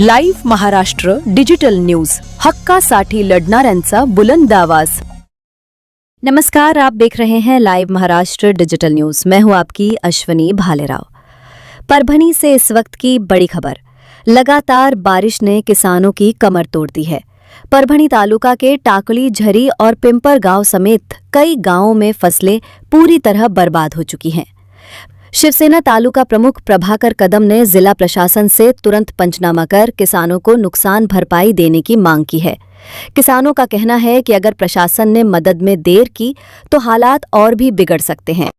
Live Maharashtra digital news. हक्कासाठी लढणाऱ्यांचा बुलंद आवाज़. नमस्कार, आप देख रहे हैं लाइव महाराष्ट्र डिजिटल न्यूज़. मैं हूँ आपकी अश्वनी भालेराव. परभनी से इस वक्त की बड़ी खबर. लगातार बारिश ने किसानों की कमर तोड़ दी है. परभनी तालुका के टाकली, झरी और पिंपर गाँव समेत कई गाँवों में फ़सलें पूरी तरह बर्बाद हो चुकी हैं। शिवसेना तालुका प्रमुख प्रभाकर कदम ने जिला प्रशासन से तुरंत पंचनामा कर किसानों को नुकसान भरपाई देने की मांग की है। किसानों का कहना है कि अगर प्रशासन ने मदद में देर की तो हालात और भी बिगड़ सकते हैं।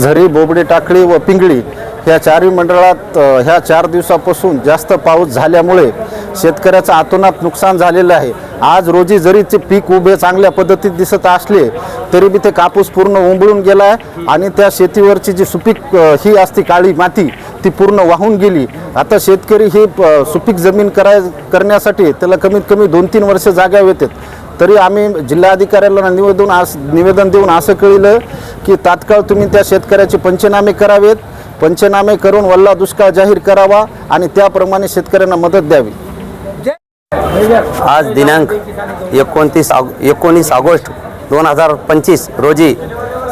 झरी बोबडे टाकळी व पिंगळी ह्या चारही मंडळात अ, ह्या चार दिवसापासून जास्त पाऊस झाल्यामुळे शेतकऱ्याचं आतोनात नुकसान झालेलं आहे. आज रोजी जरी ते पीक उभे चांगल्या पद्धतीत दिसत असले तरी बी ते कापूस पूर्ण उंबळून गेला आहे आणि त्या शेतीवरची जी सुपीक ही असती काळी माती ती पूर्ण वाहून गेली. आता शेतकरी ही सुपीक जमीन कराय करण्यासाठी त्याला कमीत कमी दोन तीन वर्ष जागा येतात. तरी आम्ही जिल्हाधिकाऱ्याला निवेदन आस निवेदन देऊन असं कळलं की तात्काळ तुम्ही त्या शेतकऱ्याचे पंचनामे करावेत. पंचनामे करून वल्ला दुष्काळ जाहीर करावा आणि त्याप्रमाणे शेतकऱ्यांना मदत द्यावी. आज दिनांक एकोणतीस ऑग एकोणीस ऑगस्ट दोन हजार पंचवीस रोजी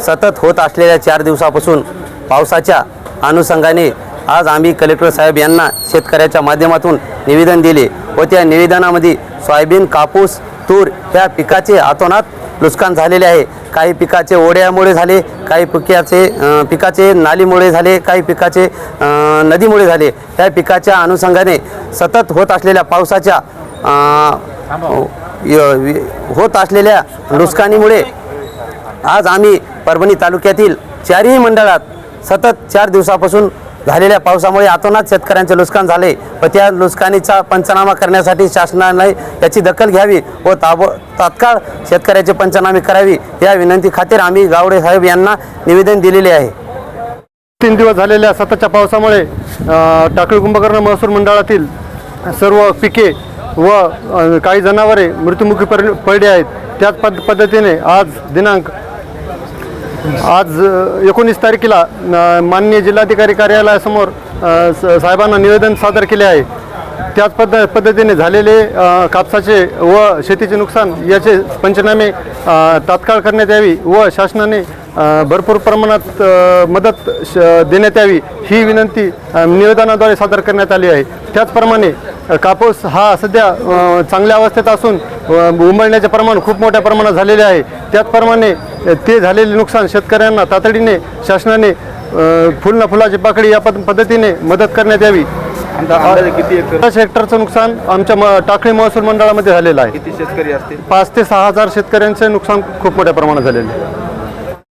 सतत होत असलेल्या चार दिवसापासून पावसाच्या अनुषंगाने आज आम्ही कलेक्टर साहेब यांना शेतकऱ्याच्या माध्यमातून निवेदन दिले व त्या निवेदनामध्ये सोयाबीन कापूस तूर ह्या पिकाचे आतोनात नुकसान झालेले आहे. काही पिकाचे ओढ्यामुळे झाले काही पिकाचे पिकाचे नालीमुळे झाले काही पिकाचे नदीमुळे झाले. त्या पिकाच्या अनुषंगाने सतत होत असलेल्या पावसाच्या होत असलेल्या नुकसानीमुळे आज आम्ही परभणी तालुक्यातील चारही मंडळात सतत चार दिवसापासून झालेल्या पावसामुळे आतोनात शेतकऱ्यांचे नुकसान झाले. व त्या नुकसानीचा पंचनामा करण्यासाठी शासनाने याची दखल घ्यावी व ताब तात्काळ शेतकऱ्याचे पंचनामे करावी या विनंती खातीर आम्ही गावडे साहेब यांना निवेदन दिलेले आहे. तीन दिवस झालेल्या सततच्या पावसामुळे टाकळी कुंभकर्ण महसूल मंडळातील सर्व पिके व काही जनावरे मृत्युमुखी पर पडली आहेत. त्याच पद पद्धतीने आज दिनांक आज एकोणीस तारखेला माननीय जिल्हाधिकारी कार्यालयासमोर स- साहेबांना निवेदन सादर केले आहे. त्याच पद्ध पद्धतीने झालेले कापसाचे व शेतीचे नुकसान याचे पंचनामे तात्काळ करण्यात यावी व शासनाने भरपूर प्रमाणात मदत श देण्यात यावी ही विनंती निवेदनाद्वारे सादर करण्यात आली आहे. त्याचप्रमाणे कापूस हा सध्या चांगल्या अवस्थेत असून उमळण्याचे प्रमाण खूप मोठ्या प्रमाणात झालेले आहे. त्याचप्रमाणे ते झालेले नुकसान शेतकऱ्यांना तातडीने शासनाने फुल ना फुलाची पाकळी या पद पद्धतीने मदत करण्यात यावी. किती हेक्टरचं नुकसान आमच्या म टाकळी महसूल मंडळामध्ये झालेलं आहे. किती शेतकरी असतील? पाच ते सहा हजार शेतकऱ्यांचे नुकसान खूप मोठ्या प्रमाणात झालेले आहे.